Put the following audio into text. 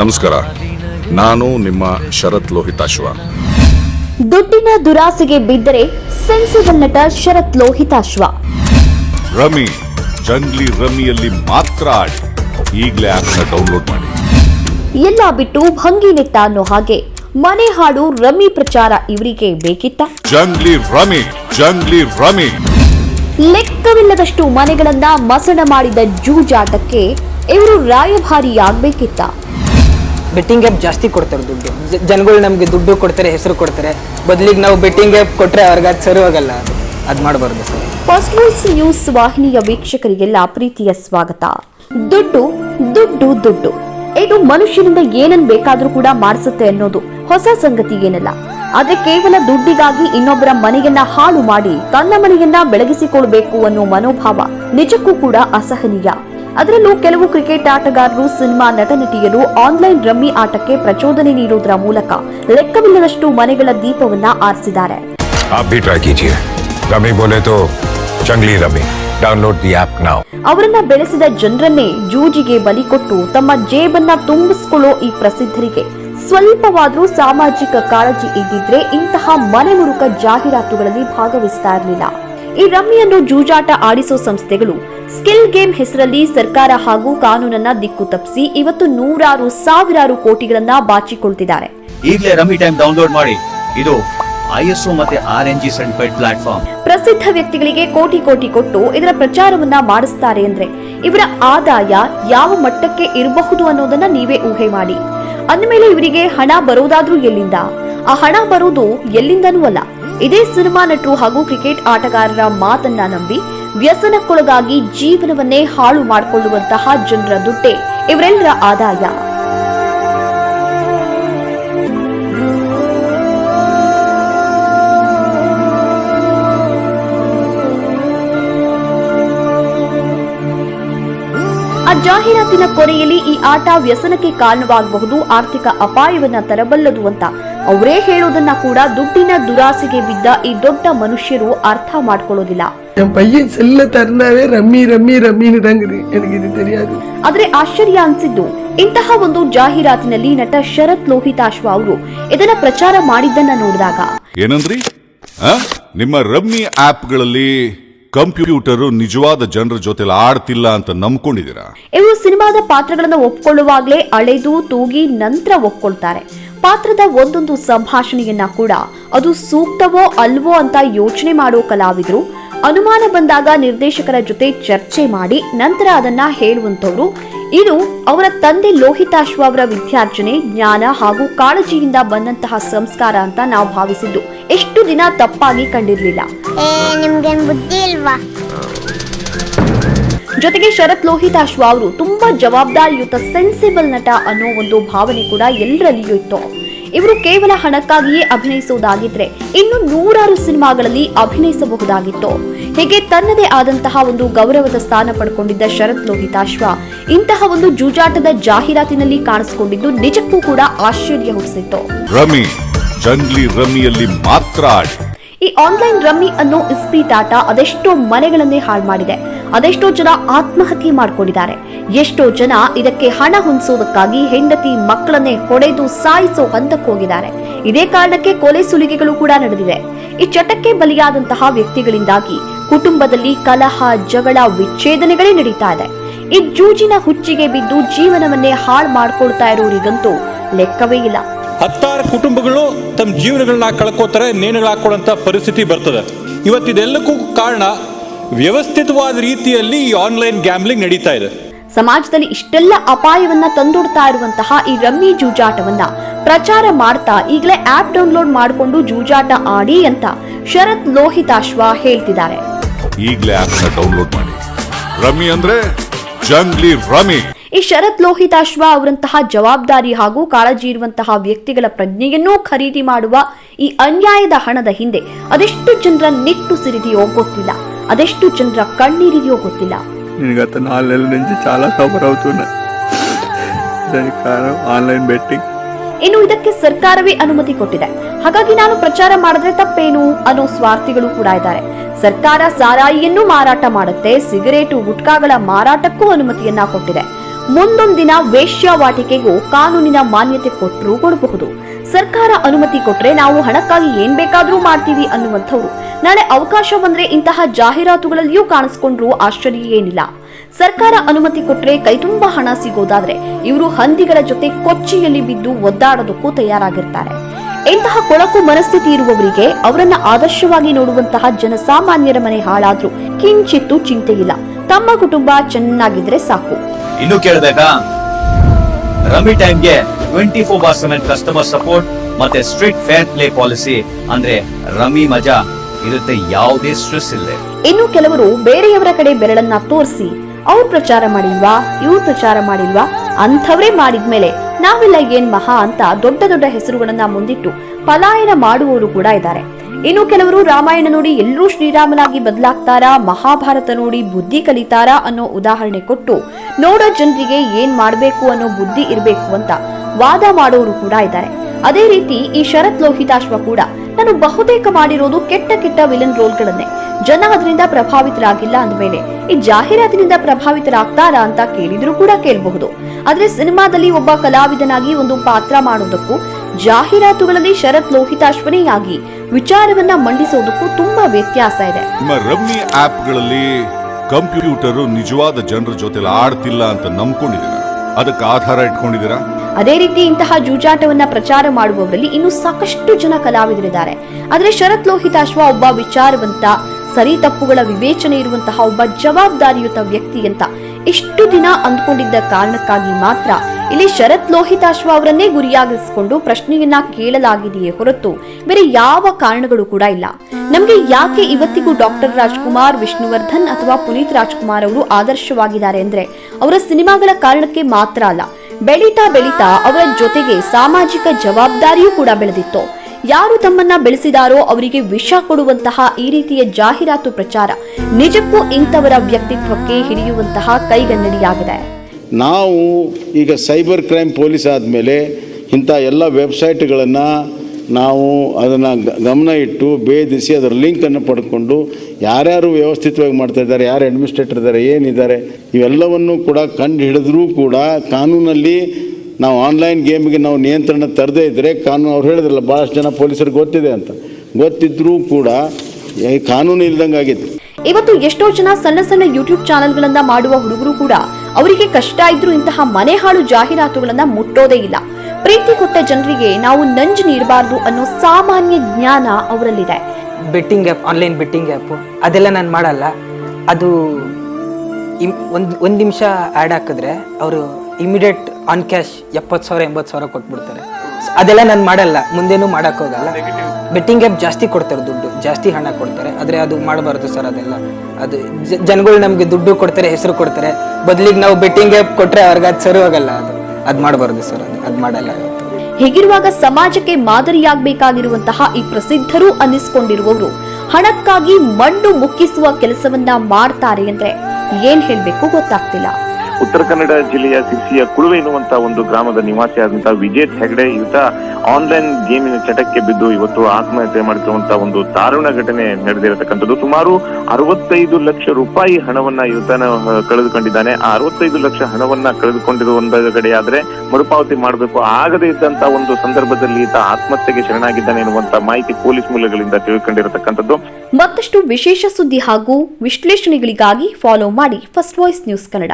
ನಮಸ್ಕಾರ. ನಾನು ನಿಮ್ಮ ಶರತ್ ಲೋಹಿತಾಶ್ವ ದುಡ್ಡಿನ ದುರಾಸೆಗೆ ಬಿದ್ದರೆ ಸೆನ್ಸಿಬಲ್ ನಟ ಶರತ್ ಲೋಹಿತಾಶ್ವ ರಮಿ ಜಂಗ್ಲಿ ರಮಿಯಲ್ಲಿ ಮಾತ್ರ ಆಡಿ. ಈಗಲೇ ಆಪ್ನ ಡೌನ್ಲೋಡ್ ಮಾಡಿ. ಎಲ್ಲ ಬಿಟ್ಟು ಭಂಗಿ ನೆಟ್ಟ ಅನ್ನೋ ಹಾಗೆ ಮನೆ ಹಾಡು ರಮಿ ಪ್ರಚಾರ ಇವರಿಗೆ ಬೇಕಿತ್ತ? ಜಂಗ್ಲಿ ರಮಿ ಜಂಗ್ಲಿ ರಮಿ. ಲೆಕ್ಕವಿಲ್ಲದಷ್ಟು ಮನೆಗಳನ್ನ ಮಸಣ ಮಾಡಿದ ಜೂಜಾಟಕ್ಕೆ ಇವರು ರಾಯಭಾರಿಯಾಗಬೇಕಿತ್ತ? ಬೆಟ್ಟಿಂಗ್ ಆ್ಯಪ್ ಜಾಸ್ತಿ ಕೊಡ್ತಾರೆ ದುಡ್ಡು. ಜನಗಳು ನಮಗೆ ದುಡ್ಡು ಕೊಡ್ತಾರೆ, ಹೆಸರು ಕೊಡ್ತಾರೆ. ಬದಲಿಗೆ ನಾವು ಬೆಟ್ಟಿಂಗ್ ಆ್ಯಪ್ ಕೊಟ್ಟರೆ ಅವ್ರಿಗೆ ಅದು ಸರಿ ಹೋಗಲ್ಲ. ಅದು ಮಾಡಬಾರ್ದು ಸರ್. ಫಸ್ಟ್ ವಾಯ್ಸ್ ನ್ಯೂಸ್ ವಾಹಿನಿಯ ವೀಕ್ಷಕರಿಗೆಲ್ಲ ಪ್ರೀತಿಯ ಸ್ವಾಗತ. ದುಡ್ಡು ದುಡ್ಡು ದುಡ್ಡು. ಇದು ಮನುಷ್ಯನಿಂದ ಏನನ್ ಬೇಕಾದ್ರೂ ಕೂಡ ಮಾಡಿಸುತ್ತೆ ಅನ್ನೋದು ಹೊಸ ಸಂಗತಿ ಏನಲ್ಲ. ಆದ್ರೆ ಕೇವಲ ದುಡ್ಡಿಗಾಗಿ ಇನ್ನೊಬ್ಬರ ಮನೆಯನ್ನ ಹಾಳು ಮಾಡಿ ತನ್ನ ಮನೆಯನ್ನ ಬೆಳಗಿಸಿಕೊಳ್ಬೇಕು ಅನ್ನೋ ಮನೋಭಾವ ನಿಜಕ್ಕೂ ಕೂಡ ಅಸಹನೀಯ. ಅದರಲ್ಲೂ ಕೆಲವು ಕ್ರಿಕೆಟ್ ಆಟಗಾರರು ಸಿನಿಮಾ ನಟನಟಿಯರು ಆನ್ಲೈನ್ ರಮ್ಮಿ ಆಟಕ್ಕೆ ಪ್ರಚೋದನೆ ನೀಡುವುದರ ಮೂಲಕ ಲೆಕ್ಕವಿಲ್ಲದಷ್ಟು ಮನೆಗಳ ದೀಪವನ್ನ ಆರಿಸಿದ್ದಾರೆ. ಅವರನ್ನ ಬೆಳೆಸಿದ ಜನರನ್ನೇ ಜೂಜಿಗೆ ಬಲಿ ಕೊಟ್ಟು ತಮ್ಮ ಜೇಬನ್ನ ತುಂಬಿಸಿಕೊಳ್ಳೋ ಈ ಪ್ರಸಿದ್ಧರಿಗೆ ಸ್ವಲ್ಪವಾದರೂ ಸಾಮಾಜಿಕ ಕಾಳಜಿ ಇದ್ದಿದ್ರೆ ಇಂತಹ ಮನೆ ಮುರುಕ ಜಾಹೀರಾತುಗಳಲ್ಲಿ ಭಾಗವಹಿಸ್ತಾ ಇರಲಿಲ್ಲ. ಈ ರಮ್ಮಿಯನ್ನು ಜೂಜಾಟ ಆಡಿಸೋ ಸಂಸ್ಥೆಗಳು ಸ್ಕಿಲ್ ಗೇಮ್ ಹೆಸರಲ್ಲಿ ಸರ್ಕಾರ ಹಾಗೂ ಕಾನೂನನ್ನ ದಿಕ್ಕು ತಪ್ಪಿಸಿ ಇವತ್ತು ನೂರಾರು ಸಾವಿರಾರು ಕೋಟಿಗಳನ್ನ ಬಾಚಿಕೊಳ್ತಿದ್ದಾರೆ. ಈಗಲೇ ರಮ್ಮಿ ಟೈಮ್ ಡೌನ್ಲೋಡ್ ಮಾಡಿ. ಇದು ಐಎಸ್ಒ ಮತ್ತೆ R N G certified platform. ಪ್ರಸಿದ್ಧ ವ್ಯಕ್ತಿಗಳಿಗೆ ಕೋಟಿ ಕೋಟಿ ಕೊಟ್ಟು ಇದರ ಪ್ರಚಾರವನ್ನ ಮಾಡಿಸ್ತಾರೆ ಅಂದ್ರೆ ಇವರ ಆದಾಯ ಯಾವ ಮಟ್ಟಕ್ಕೆ ಇರಬಹುದು ಅನ್ನೋದನ್ನ ನೀವೇ ಊಹೆ ಮಾಡಿ. ಅಂದಮೇಲೆ ಇವರಿಗೆ ಹಣ ಬರೋದಾದ್ರೂ ಎಲ್ಲಿಂದ? ಆ ಹಣ ಬರೋದು ಎಲ್ಲಿಂದನೂ ಅಲ್ಲ. ಇದೇ ಸಿನಿಮಾ ನಟರು ಹಾಗೂ ಕ್ರಿಕೆಟ್ ಆಟಗಾರರ ಮಾತನ್ನ ನಂಬಿ ವ್ಯಸನಕ್ಕೊಳಗಾಗಿ ಜೀವನವನ್ನೇ ಹಾಳು ಮಾಡಿಕೊಳ್ಳುವಂತಹ ಜನರ ದುಡ್ಡೇ ಇವರೆಲ್ಲರ ಆದಾಯ. ಆ ಜಾಹೀರಾತಿನ ಕೊನೆಯಲ್ಲಿ ಈ ಆಟ ವ್ಯಸನಕ್ಕೆ ಕಾರಣವಾಗಬಹುದು, ಆರ್ಥಿಕ ಅಪಾಯವನ್ನ ತರಬಲ್ಲದು ಅಂತ ಅವರೇ ಹೇಳೋದನ್ನ ಕೂಡ ದುಡ್ಡಿನ ದುರಾಸೆಗೆ ಬಿದ್ದ ಈ ದೊಡ್ಡ ಮನುಷ್ಯರು ಅರ್ಥ ಮಾಡ್ಕೊಳ್ಳೋದಿಲ್ಲ. ರಮ್ಮಿ ಆದ್ರೆ ಆಶ್ಚರ್ಯ ಅನ್ಸಿದ್ದು ಇಂತಹ ಒಂದು ಜಾಹೀರಾತಿನಲ್ಲಿ ನಟ ಶರತ್ ಲೋಹಿತಾಶ್ವ ಅವರು ಇದನ್ನ ಪ್ರಚಾರ ಮಾಡಿದ್ದನ್ನ ನೋಡಿದಾಗ. ಏನಂದ್ರಿ? ಆ? ನಿಮ್ಮ ರಮ್ಮಿ ಆಪ್ಗಳಲ್ಲಿ ಕಂಪ್ಯೂಟರ್ ನಿಜವಾದ ಜನರ ಜೊತೆ ಆಡ್ತಿಲ್ಲ ಅಂತ ನಂಬ್ಕೊಂಡಿದ್ದೀರಾ? ಇವರು ಸಿನಿಮಾದ ಪಾತ್ರಗಳನ್ನ ಒಪ್ಕೊಳ್ಳುವಾಗ್ಲೇ ಅಳೆದು ತೂಗಿ ನಂತರ ಒಪ್ಕೊಳ್ತಾರೆ. ಪಾತ್ರದ ಒಂದೊಂದು ಸಂಭಾಷಣೆಯನ್ನ ಕೂಡ ಅದು ಸೂಕ್ತವೋ ಅಲ್ವೋ ಅಂತ ಯೋಚನೆ ಮಾಡೋ ಕಲಾವಿದರು. ಅನುಮಾನ ಬಂದಾಗ ನಿರ್ದೇಶಕರ ಜೊತೆ ಚರ್ಚೆ ಮಾಡಿ ನಂತರ ಅದನ್ನ ಹೇಳುವಂತವ್ರು ಇದು ಅವರ ತಂದೆ ಲೋಹಿತಾಶ್ವ ಅವರ ವಿದ್ಯಾರ್ಜನೆ, ಜ್ಞಾನ ಹಾಗೂ ಕಾಳಜಿಯಿಂದ ಬಂದಂತಹ ಸಂಸ್ಕಾರ ಅಂತ ನಾವು ಭಾವಿಸಿದ್ದು. ಎಷ್ಟು ದಿನ ತಪ್ಪಾಗಿ ಕಂಡಿರ್ಲಿಲ್ಲ. ಜೊತೆಗೆ ಶರತ್ ಲೋಹಿತಾಶ್ವ ಅವರು ತುಂಬಾ ಜವಾಬ್ದಾರಿಯುತ ಸೆನ್ಸಿಬಲ್ ನಟ ಅನ್ನೋ ಒಂದು ಭಾವನೆ ಕೂಡ ಎಲ್ಲರಲ್ಲಿಯೂ ಇತ್ತು. ಇವರು ಕೇವಲ ಹಣಕ್ಕಾಗಿಯೇ ಅಭಿನಯಿಸುವುದಾಗಿದ್ರೆ ಇನ್ನು ನೂರಾರು ಸಿನಿಮಾಗಳಲ್ಲಿ ಅಭಿನಯಿಸಬಹುದಾಗಿತ್ತು. ಹೀಗೆ ತನ್ನದೇ ಆದಂತಹ ಒಂದು ಗೌರವದ ಸ್ಥಾನ ಪಡ್ಕೊಂಡಿದ್ದ ಶರತ್ ಲೋಹಿತಾಶ್ವ ಇಂತಹ ಒಂದು ಜೂಜಾಟದ ಜಾಹೀರಾತಿನಲ್ಲಿ ಕಾಣಿಸಿಕೊಂಡಿದ್ದು ನಿಜಕ್ಕೂ ಕೂಡ ಆಶ್ಚರ್ಯ ಹುಟ್ಟಿಸಿತ್ತು. ರಮಿ ಜಂಗ್ಲಿ ರಮಿಯಲ್ಲಿ ಮಾತ್ರ ಈ ಆನ್ಲೈನ್ ರಮ್ಮಿ ಅನ್ನೋ ಇಸ್ಪೀಟಾಟ ಅದೆಷ್ಟೋ ಮನೆಗಳನ್ನೇ ಹಾಳು ಮಾಡಿದೆ ಅದೆಷ್ಟೋ ಜನ ಆತ್ಮಹತ್ಯೆ ಮಾಡಿಕೊಂಡಿದ್ದಾರೆ. ಎಷ್ಟೋ ಜನ ಇದಕ್ಕೆ ಹಣ ಹೊಂದಿಸೋದಕ್ಕಾಗಿ ಹೆಂಡತಿ ಮಕ್ಕಳನ್ನೇ ಹೊಡೆದು ಸಾಯಿಸೋ ಹಂತಕ್ಕೆ ಹೋಗಿದ್ದಾರೆ. ಇದೇ ಕಾರಣಕ್ಕೆ ಕೊಲೆ ಸುಲಿಗೆಗಳು ಕೂಡ ನಡೆದಿದೆ. ಈ ಚಟಕ್ಕೆ ಬಲಿಯಾದಂತಹ ವ್ಯಕ್ತಿಗಳಿಂದಾಗಿ ಕುಟುಂಬದಲ್ಲಿ ಕಲಹ, ಜಗಳ, ವಿಚ್ಛೇದನೆಗಳೇ ನಡೀತಾ ಇದೆ. ಈ ಜೂಜಿನ ಹುಚ್ಚಿಗೆ ಬಿದ್ದು ಜೀವನವನ್ನೇ ಹಾಳು ಮಾಡ್ಕೊಳ್ತಾ ಇರೋರಿಗಂತೂ ಲೆಕ್ಕವೇ ಇಲ್ಲ. ಹತ್ತಾರು ಕುಟುಂಬಗಳು ತಮ್ಮ ಜೀವನಗಳನ್ನ ಕಳ್ಕೋತಾರೆ, ನೇಣುಗಳು ಹಾಕೊಳ್ಳುವಂತ ಪರಿಸ್ಥಿತಿ ಬರ್ತದೆ. ಇವತ್ತಿದೆಲ್ಲಕ್ಕೂ ಕಾರಣ ವ್ಯವಸ್ಥಿತವಾದ ರೀತಿಯಲ್ಲಿ ಈ ಆನ್ಲೈನ್ ಗ್ಯಾಮ್ಲಿಂಗ್ ನಡೀತಾ ಇದೆ. ಸಮಾಜದಲ್ಲಿ ಇಷ್ಟೆಲ್ಲ ಅಪಾಯವನ್ನ ತಂದೊಡ್ತಾ ಇರುವಂತಹ ಈ ರಮ್ಮಿ ಜೂಜಾಟವನ್ನ ಪ್ರಚಾರ ಮಾಡ್ತಾ ಈಗಲೇ ಆಪ್ ಡೌನ್ಲೋಡ್ ಮಾಡಿಕೊಂಡು ಜೂಜಾಟ ಆಡಿ ಅಂತ ಶರತ್ ಲೋಹಿತಾಶ್ವ ಹೇಳ್ತಿದ್ದಾರೆ. ಈಗಲೇ ಆಪ್ ಡೌನ್ಲೋಡ್ ಮಾಡಿ. ರಮ್ಮಿ ಅಂದ್ರೆ ಜಂಗ್ಲಿ ರಮ್ಮಿ. ಈ ಶರತ್ ಲೋಹಿತಾಶ್ವ ಅವರಂತಹ ಜವಾಬ್ದಾರಿ ಹಾಗೂ ಕಾಳಜಿ ಇರುವಂತಹ ವ್ಯಕ್ತಿಗಳ ಪ್ರಜ್ಞೆಯನ್ನೂ ಖರೀದಿ ಮಾಡುವ ಈ ಅನ್ಯಾಯದ ಹಣದ ಹಿಂದೆ ಅದೆಷ್ಟು ಜನರ ನಿಟ್ಟು ಸಿರಿದಿಯೋ ಗೊತ್ತಿಲ್ಲ. ಅದೆಷ್ಟು ಜನರ ಕಣ್ಣೀರಿದೆಯೋ ಗೊತ್ತಿಲ್ಲ నేను గత నాలుగు నెలల నుంచి చాలా సఫర్ అవుతున్నా దానికి కారణం ఆన్లైన్ బెట్టింగ్ ಇನ್ನು ಇದಕ್ಕೆ ಸರ್ಕಾರವೇ ಅನುಮತಿ ಕೊಟ್ಟಿದೆ ಹಾಗಾಗಿ ನಾನು ಪ್ರಚಾರ ಮಾಡಿದ್ರೆ ತಪ್ಪೇನು ಅನ್ನೋ ಸ್ವಾರ್ಥಿಗಳು ಕೂಡ ಇದ್ದಾರೆ ಸರ್ಕಾರ ಸಾರಾಯಿಯನ್ನು ಮಾರಾಟ ಮಾಡುತ್ತೆ ಸಿಗರೇಟು ಗುಟ್ಕಾಗಳ ಮಾರಾಟಕ್ಕೂ ಅನುಮತಿಯನ್ನ ಕೊಟ್ಟಿದೆ ಮುಂದೊಂದಿನ ವೇಶ್ಯಾವಾಟಿಕೆಗೂ ಕಾನೂನಿನ ಮಾನ್ಯತೆ ಕೊಟ್ಟರೂ ಕೊಡಬಹುದು. ಸರ್ಕಾರ ಅನುಮತಿ ಕೊಟ್ರೆ ನಾವು ಹಣಕ್ಕಾಗಿ ಏನ್ ಬೇಕಾದ್ರೂ ಮಾಡ್ತೀವಿ ಅನ್ನುವಂಥವ್ರು. ನಾಳೆ ಅವಕಾಶ ಬಂದ್ರೆ ಇಂತಹ ಜಾಹೀರಾತುಗಳಲ್ಲಿಯೂ ಕಾಣಿಸ್ಕೊಂಡ್ರು ಆಶ್ಚರ್ಯ ಏನಿಲ್ಲ. ಸರ್ಕಾರ ಅನುಮತಿ ಕೊಟ್ರೆ ಕೈತುಂಬ ಹಣ ಸಿಗೋದಾದ್ರೆ ಇವರು ಹಂದಿಗಳ ಜೊತೆ ಕೊಚ್ಚಿಯಲ್ಲಿ ಬಿದ್ದು ಒದ್ದಾಡೋದಕ್ಕೂ ತಯಾರಾಗಿರ್ತಾರೆ. ಇಂತಹ ಕೊಳಕು ಮನಸ್ಥಿತಿ ಇರುವವರಿಗೆ ಅವರನ್ನ ಆದರ್ಶವಾಗಿ ನೋಡುವಂತಹ ಜನಸಾಮಾನ್ಯರ ಮನೆ ಹಾಳಾದ್ರೂ ಕಿಂಚಿತ್ತೂ ಚಿಂತೆ ಇಲ್ಲ ತಮ್ಮ ಕುಟುಂಬ ಚೆನ್ನಾಗಿದ್ರೆ ಸಾಕು. ಇನ್ನು ಕೇಳಬೇಕಾ? ರಮಿ ಟೈಮ್ಗೆ twenty four bar seven customer support ಮತ್ತೆ ಸ್ಟ್ರಿಕ್ಟ್ ಫೇರ್ ಪ್ಲೇ ಪಾಲಿಸಿ ಅಂದ್ರೆ ರಮಿ ಮಜಾ ಇರುತ್ತೆ ಯಾವುದೇ ಸ್ಟ್ರೆಸ್ ಇಲ್ಲ ಇನ್ನು ಕೆಲವರು ಬೇರೆಯವರ ಕಡೆ ಬೆರಳನ್ನ ತೋರಿಸಿ ಅವ್ರು ಪ್ರಚಾರ ಮಾಡಿಲ್ವಾ ಇವ್ರು ಪ್ರಚಾರ ಮಾಡಿಲ್ವಾ ಅಂಥವ್ರೇ ಮಾಡಿದ್ಮೇಲೆ ನಾವೆಲ್ಲ ಏನ್ ಮಹಾ ಅಂತ ದೊಡ್ಡ ದೊಡ್ಡ ಹೆಸರುಗಳನ್ನ ಮುಂದಿಟ್ಟು ಪಲಾಯನ ಮಾಡುವವರು ಕೂಡ ಇದ್ದಾರೆ. ಇನ್ನು ಕೆಲವರು ರಾಮಾಯಣ ನೋಡಿ ಎಲ್ಲರೂ ಶ್ರೀರಾಮನಾಗಿ ಬದಲಾಗ್ತಾರಾ, ಮಹಾಭಾರತ ನೋಡಿ ಬುದ್ಧಿ ಕಲಿತಾರಾ ಅನ್ನೋ ಉದಾಹರಣೆ ಕೊಟ್ಟು ನೋಡೋ ಜನರಿಗೆ ಏನ್ ಮಾಡಬೇಕು ಅನ್ನೋ ಬುದ್ಧಿ ಇರಬೇಕು ಅಂತ ವಾದ ಮಾಡೋರು ಕೂಡ ಇದ್ದಾರೆ. ಅದೇ ರೀತಿ ಈ ಶರತ್ ಲೋಹಿತಾಶ್ವ ಕೂಡ ನಾನು ಬಹುತೇಕ ಮಾಡಿರೋದು ಕೆಟ್ಟ ಕೆಟ್ಟ ವಿಲನ್ ರೋಲ್ಗಳನ್ನೇ ಜನ ಅದರಿಂದ ಪ್ರಭಾವಿತರಾಗಿಲ್ಲ ಅಂದಮೇಲೆ ಈ ಜಾಹೀರಾತಿನಿಂದ ಪ್ರಭಾವಿತರಾಗ್ತಾರಾ ಅಂತ ಕೇಳಿದ್ರು ಕೂಡ ಕೇಳಬಹುದು. ಆದ್ರೆ ಸಿನಿಮಾದಲ್ಲಿ ಒಬ್ಬ ಕಲಾವಿದನಾಗಿ ಒಂದು ಪಾತ್ರ ಮಾಡೋದಕ್ಕೂ ಜಾಹೀರಾತುಗಳಲ್ಲಿ ಶರತ್ ಲೋಹಿತಾಶ್ವನೇ ಆಗಿ ವಿಚಾರವನ್ನ ಮಂಡಿಸೋದಕ್ಕೂ ತುಂಬಾ ವ್ಯತ್ಯಾಸ ಇದೆ. ನಿಮ್ಮ ರಮ್ಮಿ ಆಪ್ಗಳಲ್ಲಿ ಕಂಪ್ಯೂಟರ್ ನಿಜವಾದ ಜನರ ಜೊತೆ ಆಡ್ತಿಲ್ಲ ಅಂತ ನಂಬ್ಕೊಂಡಿದ್ದೀರಾ? ಅದಕ್ಕೆ ಆಧಾರ ಇಟ್ಕೊಂಡಿದ್ದೀರಾ? ಅದೇ ರೀತಿ ಇಂತಹ ಜೂಜಾಟವನ್ನ ಪ್ರಚಾರ ಮಾಡುವವರಲ್ಲಿ ಇನ್ನು ಸಾಕಷ್ಟು ಜನ ಕಲಾವಿದರಿದ್ದಾರೆ. ಆದ್ರೆ ಶರತ್ ಲೋಹಿತಾಶ್ವ ಒಬ್ಬ ವಿಚಾರವಂತ ಸರಿ ತಪ್ಪುಗಳ ವಿವೇಚನೆ ಇರುವಂತಹ ಒಬ್ಬ ಜವಾಬ್ದಾರಿಯುತ ವ್ಯಕ್ತಿ ಅಂತ ಇಷ್ಟು ದಿನ ಅಂದ್ಕೊಂಡಿದ್ದ ಕಾರಣಕ್ಕಾಗಿ ಮಾತ್ರ ಇಲ್ಲಿ ಶರತ್ ಲೋಹಿತಾಶ್ವ ಅವರನ್ನೇ ಗುರಿಯಾಗಿಸಿಕೊಂಡು ಪ್ರಶ್ನೆಯನ್ನ ಕೇಳಲಾಗಿದೆಯೇ ಹೊರತು ಬೇರೆ ಯಾವ ಕಾರಣಗಳು ಕೂಡ ಇಲ್ಲ. ನಮಗೆ ಯಾಕೆ ಇವತ್ತಿಗೂ ಡಾಕ್ಟರ್ ರಾಜ್ಕುಮಾರ್, ವಿಷ್ಣುವರ್ಧನ್ ಅಥವಾ ಪುನೀತ್ ರಾಜ್ಕುಮಾರ್ ಅವರು ಆದರ್ಶವಾಗಿದ್ದಾರೆ ಅಂದ್ರೆ ಅವರ ಸಿನಿಮಾಗಳ ಕಾರಣಕ್ಕೆ ಮಾತ್ರ ಅಲ್ಲ. ಬೆಳೀತಾ ಬೆಳೀತಾ ಅವರ ಜೊತೆಗೆ ಸಾಮಾಜಿಕ ಜವಾಬ್ದಾರಿಯೂ ಕೂಡ ಬೆಳೆದಿತ್ತು. ಯಾರು ತಮ್ಮನ್ನ ಬೆಳೆಸಿದಾರೋ ಅವರಿಗೆ ವಿಷ ಕೊಡುವಂತಹ ಈ ರೀತಿಯ ಜಾಹೀರಾತು ಪ್ರಚಾರ ನಿಜಕ್ಕೂ ಇಂಥವರ ವ್ಯಕ್ತಿತ್ವಕ್ಕೆ ಹಿಡಿಯುವಂತಹ ಕೈಗನ್ನಡಿಯಾಗಿದೆ. ನಾವು ಈಗ ಸೈಬರ್ ಕ್ರೈಮ್ ಪೊಲೀಸ್ ಆದಮೇಲೆ ಇಂಥ ಎಲ್ಲ ವೆಬ್ಸೈಟ್ಗಳನ್ನು ನಾವು ಅದನ್ನು ಗಮನ ಇಟ್ಟು ಭೇದಿಸಿ ಅದರ ಲಿಂಕನ್ನು ಪಡ್ಕೊಂಡು ಯಾರ್ಯಾರು ವ್ಯವಸ್ಥಿತವಾಗಿ ಮಾಡ್ತಾ ಇದ್ದಾರೆ, ಯಾರು ಅಡ್ಮಿನಿಸ್ಟ್ರೇಟರ್ ಇದ್ದಾರೆ ಏನಿದ್ದಾರೆ ಇವೆಲ್ಲವನ್ನು ಕೂಡ ಕಂಡು ಹಿಡಿದ್ರೂ ಕೂಡ ಕಾನೂನಲ್ಲಿ ನಾವು ಆನ್ಲೈನ್ ಗೇಮ್ಗೆ ನಾವು ನಿಯಂತ್ರಣ ತರದೇ ಇದ್ದರೆ ಕಾನೂನು, ಅವ್ರು ಹೇಳಿದ್ರಲ್ಲ ಭಾಳಷ್ಟು ಜನ ಪೊಲೀಸರಿಗೆ ಗೊತ್ತಿದೆ ಅಂತ. ಗೊತ್ತಿದ್ರೂ ಕೂಡ ಕಾನೂನು ಇಲ್ದಂಗೆ ಆಗಿತ್ತು ಇವತ್ತು ಎಷ್ಟೋ ಜನ ಸಣ್ಣ ಸಣ್ಣ ಯೂಟ್ಯೂಬ್ ಚಾನೆಲ್ಗಳನ್ನ ಮಾಡುವ ಹುಡುಗರು ಕೂಡ ಅವರಿಗೆ ಕಷ್ಟ ಇದ್ರೂ ಇಂತಹ ಮನೆ ಹಾಳು ಜಾಹೀರಾತುಗಳನ್ನ ಮುಟ್ಟೋದೇ ಇಲ್ಲ. ಪ್ರೀತಿ ಕೊಟ್ಟ ಜನರಿಗೆ ನಾವು ನಂಜು ನೀಡಬಾರ್ದು ಅನ್ನೋ ಸಾಮಾನ್ಯ ಜ್ಞಾನ ಅವರಲ್ಲಿದೆ. Betting app online betting app ಅದೆಲ್ಲ ನಾನು ಮಾಡಲ್ಲ. ಅದು ಒಂದು ಒಂದು ನಿಮಿಷ ಆ್ಯಡ್ ಹಾಕಿದ್ರೆ ಅವರು ಇಮಿಡಿಯೇಟ್ ಆನ್ ಕ್ಯಾಶ್ ಎಪ್ಪತ್ತು ಸಾವಿರ, ಎಂಬತ್ತು ಸಾವಿರ ಕೊಟ್ಬಿಡ್ತಾರೆ. ಅದೆಲ್ಲ ನಾನು ಮಾಡಲ್ಲ, ಮುಂದೇನೂ ಮಾಡೋಕ್ಕೋಗಲ್ಲ ಬೆಟ್ಟಿಂಗ್ ಆ್ಯಪ್ ಜಾಸ್ತಿ ಕೊಡ್ತಾರೆ ದುಡ್ಡು, ಜಾಸ್ತಿ ಹಣ ಕೊಡ್ತಾರೆ. ಆದರೆ ಅದು ಮಾಡಬಾರ್ದು ಸರ್ ಅದೆಲ್ಲ. ಅದು ಜನಗಳು ನಮಗೆ ದುಡ್ಡು ಕೊಡ್ತಾರೆ, ಹೆಸರು ಕೊಡ್ತಾರೆ. ಬದಲಿಗೆ ನಾವು ಬೆಟ್ಟಿಂಗ್ ಆ್ಯಪ್ ಕೊಟ್ಟರೆ ಅವ್ರಿಗೆ ಅದು ಸರಿ ಹೋಗಲ್ಲ ಅದು. ಅದು ಮಾಡಬಾರ್ದು ಸರ್ ಅದು ಅದು ಮಾಡಲ್ಲ ಹೀಗಿರುವಾಗ ಸಮಾಜಕ್ಕೆ ಮಾದರಿಯಾಗಬೇಕಾಗಿರುವಂತಹ ಈ ಪ್ರಸಿದ್ಧರು ಅನ್ನಿಸ್ಕೊಂಡಿರುವವರು, ಹಣಕ್ಕಾಗಿ ಮಣ್ಣು ಮುಕ್ಕಿಸುವ ಕೆಲಸವನ್ನ ಮಾಡ್ತಾರೆ ಅಂದ್ರೆ ಏನ್ ಹೇಳ್ಬೇಕು ಗೊತ್ತಾಗ್ತಿಲ್ಲ. ಉತ್ತರ ಕನ್ನಡ ಜಿಲ್ಲೆಯ ಸಿರ್ಸಿಯ ಕುಳುವೆ ಎನ್ನುವಂತಹ ಒಂದು ಗ್ರಾಮದ ನಿವಾಸಿಯಾದಂತಹ ವಿಜೇತ್ ಹೆಗಡೆ ಈತ ಆನ್ಲೈನ್ ಗೇಮಿನ ಚಟಕ್ಕೆ ಬಿದ್ದು ಇವತ್ತು ಆತ್ಮಹತ್ಯೆ ಮಾಡಿರುವಂತಹ ಒಂದು ದಾರುಣ ಘಟನೆ ನಡೆದಿರತಕ್ಕಂಥದ್ದು. ಸುಮಾರು ಅರವತ್ತೈದು ಲಕ್ಷ ರೂಪಾಯಿ ಹಣವನ್ನ ಈತನ ಕಳೆದುಕೊಂಡಿದ್ದಾನೆ. ಆ ಅರವತ್ತೈದು ಲಕ್ಷ ಹಣವನ್ನ ಕಳೆದುಕೊಂಡಿರುವ ಒಂದು ಕಡೆ ಆದ್ರೆ ಮರುಪಾವತಿ ಮಾಡಬೇಕು ಆಗದೇ ಇದ್ದಂತ ಒಂದು ಸಂದರ್ಭದಲ್ಲಿ ಈತ ಆತ್ಮಹತ್ಯೆಗೆ ಶರಣಾಗಿದ್ದಾನೆ ಎನ್ನುವಂತ ಮಾಹಿತಿ ಪೊಲೀಸ್ ಮೂಲಗಳಿಂದ ತಿಳ್ಕೊಂಡಿರತಕ್ಕಂಥದ್ದು. ಮತ್ತಷ್ಟು ವಿಶೇಷ ಸುದ್ದಿ ಹಾಗೂ ವಿಶ್ಲೇಷಣೆಗಳಿಗಾಗಿ ಫಾಲೋ ಮಾಡಿ ಫಸ್ಟ್ ವಾಯ್ಸ್ ನ್ಯೂಸ್ ಕನ್ನಡ.